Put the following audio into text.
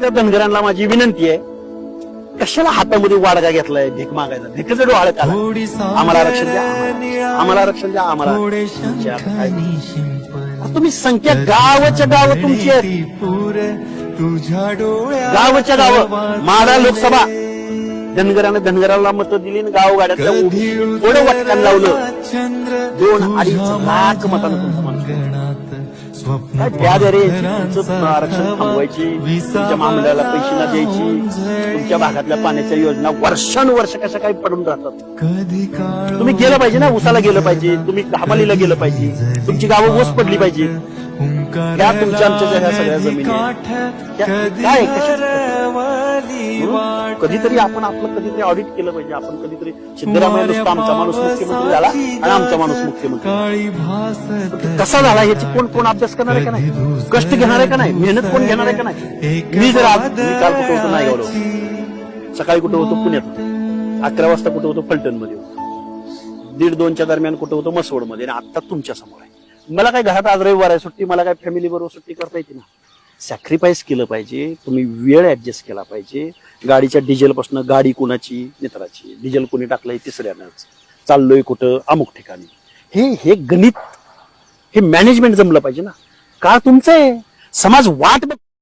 त्या धनगरांना माझी विनंती आहे कशाला हातामध्ये वाडगा घेतलाय भीक मागायचा? भीकच डोहाळ काढा आम्हाला आरक्षण द्या आम्हाला. आरक्षण द्या आम्हाला. तुम्ही संख्या गावाच्या गाव तुमची आहे तुझ्या गावच्या गाव माडा लोकसभा. धनगरानं धनगराला मतं दिली आणि गाव गाड्यातल्या थोडं वाटकान लावलं? दोन अडीच लाख मतांना तुमचं माणूस रे? तुमचं आरक्षण थांबवायची तुमच्या मामल्याला पैसे न द्यायची तुमच्या भागातल्या पाण्याच्या योजना वर्षानुवर्ष कशा काही पडून राहतात? तुम्ही गेलं पाहिजे ना उसाला गेलं पाहिजे तुम्ही हमालीला गेलं पाहिजे तुमची गावं ओस पडली पाहिजे. त्या तुमच्या आमच्या सगळ्या जमिनी त्या काय? म्हणून कधीतरी आपण आपलं कधीतरी ऑडिट केलं पाहिजे. आपण कधीतरी सिद्धरामय्या नुसता आमचा माणूस मुख्यमंत्री झाला आणि आमचा माणूस मुख्यमंत्री कसा झाला याची कोण कोण अभ्यास करणार आहे का नाही? कष्ट घेणार आहे का नाही? मेहनत कोण घेणार आहे का नाही? मी जर आज मी काल कुठं होतो? नाही गेलो सकाळी कुठं होतो? पुण्यात अकरा वाजता कुठं होतो? फलटणमध्ये होतो. दीड दोनच्या दरम्यान कुठं होतो? मसवडमध्ये आणि आता तुमच्यासमोर आहे. मला काय घरात आज रविवार आहे. सुट्टी मला काय फॅमिली बरोबर सुट्टी करता येते ना? सॅक्रिफाईस केलं पाहिजे. तुम्ही वेळ ऍडजस्ट केला पाहिजे. गाडीच्या डिझेलपासून गाडी कुणाची मित्राची. डिझेल कोणी टाकलंय तिसऱ्यानंच. चाललोय कुठं? अमुक ठिकाणी. हे हे गणित हे मॅनेजमेंट जमलं पाहिजे ना. का तुमचं आहे? समाज वाट बघ.